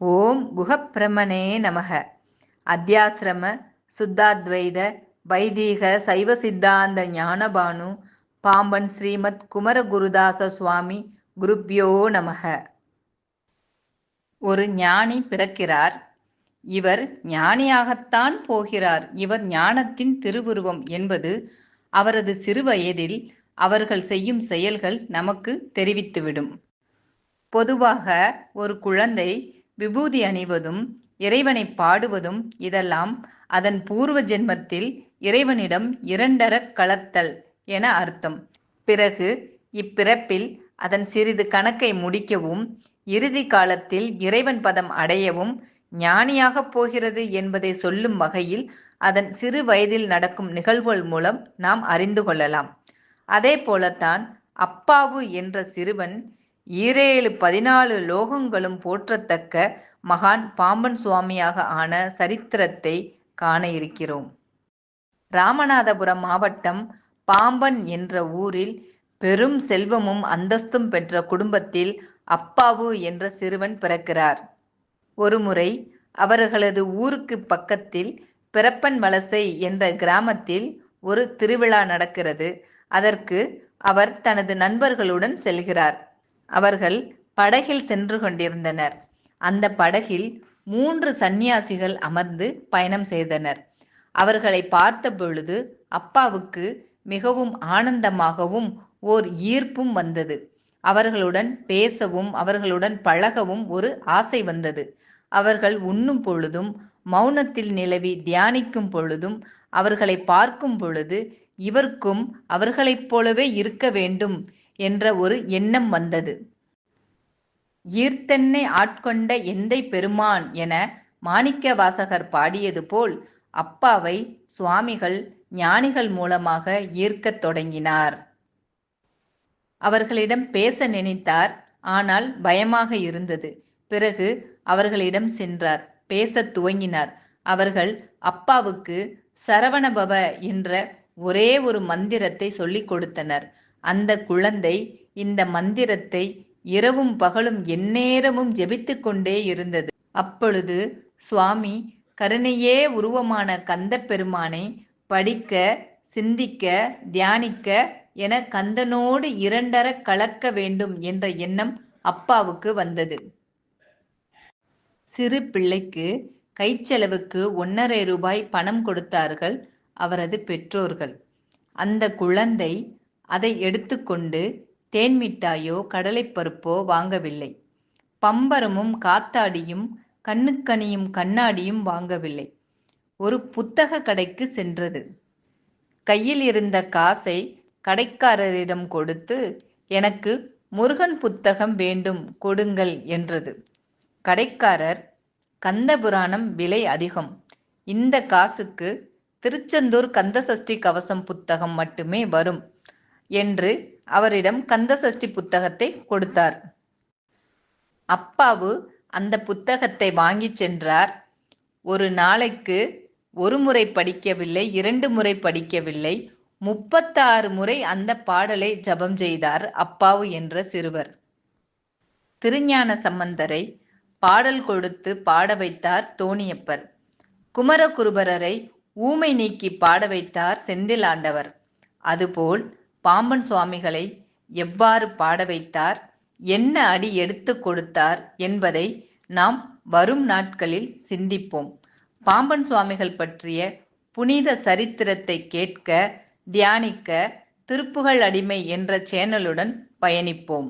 ஓம் குஹப்பிரமணே நமக. அத்தியாசிரம சுத்தாத்வைத வைதீக சைவ சித்தாந்த ஞானபானு பாம்பன் ஸ்ரீமத் குமரகுருதாச சுவாமி குருப்யோ நமக. ஒரு ஞானி பிறக்கிறார். இவர் ஞானியாகத்தான் போகிறார். இவர் ஞானத்தின் திருவுருவம் என்பது அவரது சிறுவயதில் அவர்கள் செய்யும் செயல்கள் நமக்கு தெரிவித்துவிடும். பொதுவாக ஒரு குழந்தை விபூதி அணிவதும் இறைவனை பாடுவதும் இதெல்லாம் அதன் பூர்வ ஜென்மத்தில் இறைவனிடம் இரண்டரக் கலத்தல் என அர்த்தம். பிறகு இப்பிறப்பில் அதன் சிறிது கணக்கை முடிக்கவும் இறுதி காலத்தில் இறைவன் பதம் அடையவும் ஞானியாகப் போகிறது என்பதை சொல்லும் வகையில் அதன் சிறு வயதில் நடக்கும் நிகழ்வுகள் மூலம் நாம் அறிந்து கொள்ளலாம். அதே போலத்தான் அப்பாவு என்ற சிறுவன் ஈரேழு பதினாலு லோகங்களும் போற்றத்தக்க மகான் பாம்பன் சுவாமியாக ஆன சரித்திரத்தை காண இருக்கிறோம். ராமநாதபுரம் மாவட்டம் பாம்பன் என்ற ஊரில் பெரும் செல்வமும் அந்தஸ்தும் பெற்ற குடும்பத்தில் அப்பாவு என்ற சிறுவன் பிறக்கிறார். ஒருமுறை அவர்களது ஊருக்கு பக்கத்தில் பிறப்பன் வலசை என்ற கிராமத்தில் ஒரு திருவிழா நடக்கிறது. அதற்கு அவர் தனது நண்பர்களுடன் செல்கிறார். அவர்கள் படகில் சென்று கொண்டிருந்தனர். அந்த படகில் மூன்று சந்நியாசிகள் அமர்ந்து பயணம் செய்தனர். அவர்களை பார்த்த பொழுது அப்பாவுக்கு மிகவும் ஆனந்தமாகவும் ஓர் ஈர்ப்பும் வந்தது. அவர்களுடன் பேசவும் அவர்களுடன் பழகவும் ஒரு ஆசை வந்தது. அவர்கள் உண்ணும் பொழுதும் மௌனத்தில் நிலவி தியானிக்கும் பொழுதும் அவர்களை பார்க்கும் பொழுது இவர்க்கும் அவர்களைப் போலவே இருக்க வேண்டும் என்ற ஒரு எண்ணம் வந்தது. ஈர்த்தென்னை ஆட்கொண்ட எந்தை பெருமான் என மாணிக்க வாசகர் பாடியது போல் அப்பாவை சுவாமிகள் ஞானிகள் மூலமாக ஈர்க்கத் தொடங்கினார். அவர்களிடம் பேச நினைத்தார் ஆனால் பயமாக இருந்தது. பிறகு அவர்களிடம் சென்றார் பேசத் துவங்கினார். அவர்கள் அப்பாவுக்கு சரவணபவ என்ற ஒரே ஒரு மந்திரத்தை சொல்லிக் கொடுத்தனர். அந்த குழந்தை இந்த மந்திரத்தை இரவும் பகலும் எந்நேரமும் ஜெபித்து கொண்டே இருந்தது. அப்பொழுது சுவாமி கருணையே உருவமான கந்த பெருமானை படிக்க சிந்திக்க தியானிக்க என கந்தனோடு இரண்டர கலக்க வேண்டும் என்ற எண்ணம் அப்பாவுக்கு வந்தது. சிறு பிள்ளைக்கு கைச்செலவுக்கு ஒன்றரை ரூபாய் பணம் கொடுத்தார்கள் அவரது பெற்றோர்கள். அந்த குழந்தை அதை எடுத்துக்கொண்டு தேன் மிட்டாயோ கடலைப்பருப்போ வாங்கவில்லை. பம்பரமும் காத்தாடியும் கண்ணுக்கணியும் கண்ணாடியும் வாங்கவில்லை. ஒரு புத்தக கடைக்கு சென்றது. கையில் இருந்த காசை கடைக்காரரிடம் கொடுத்து எனக்கு முருகன் புத்தகம் வேண்டும் கொடுங்கள் என்றது. கடைக்காரர் கந்தபுராணம் விலை அதிகம். இந்த காசுக்கு திருச்செந்தூர் கந்தசஷ்டி கவசம் புத்தகம் மட்டுமே வரும். என்று அவரிடம் கந்தசஷ்டி புத்தகத்தை கொடுத்தார். அப்பாவு அந்த புத்தகத்தை வாங்கிச் சென்றார். ஒரு நாளைக்கு ஒரு முறை படிக்கவில்லை இரண்டு முறை படிக்கவில்லை முப்பத்தாறு முறை அந்த பாடலை ஜபம் செய்தார் அப்பாவு என்ற சிறுவர். திருஞான சம்பந்தரை பாடல் கொடுத்து பாட வைத்தார் தோணியப்பர். குமரகுருபரரை ஊமை நீக்கி பாட வைத்தார் செந்தில் ஆண்டவர். அதுபோல் பாம்பன் சுவாமிகளை எவ்வாறு பாட வைத்தார்? என்ன அடி எடுத்து கொடுத்தார் என்பதை நாம் வரும் நாட்களில் சிந்திப்போம். பாம்பன் சுவாமிகள் பற்றிய புனித சரித்திரத்தை கேட்க தியானிக்க திருப்புகழ் அடிமை என்ற சேனலுடன் பயணிப்போம்.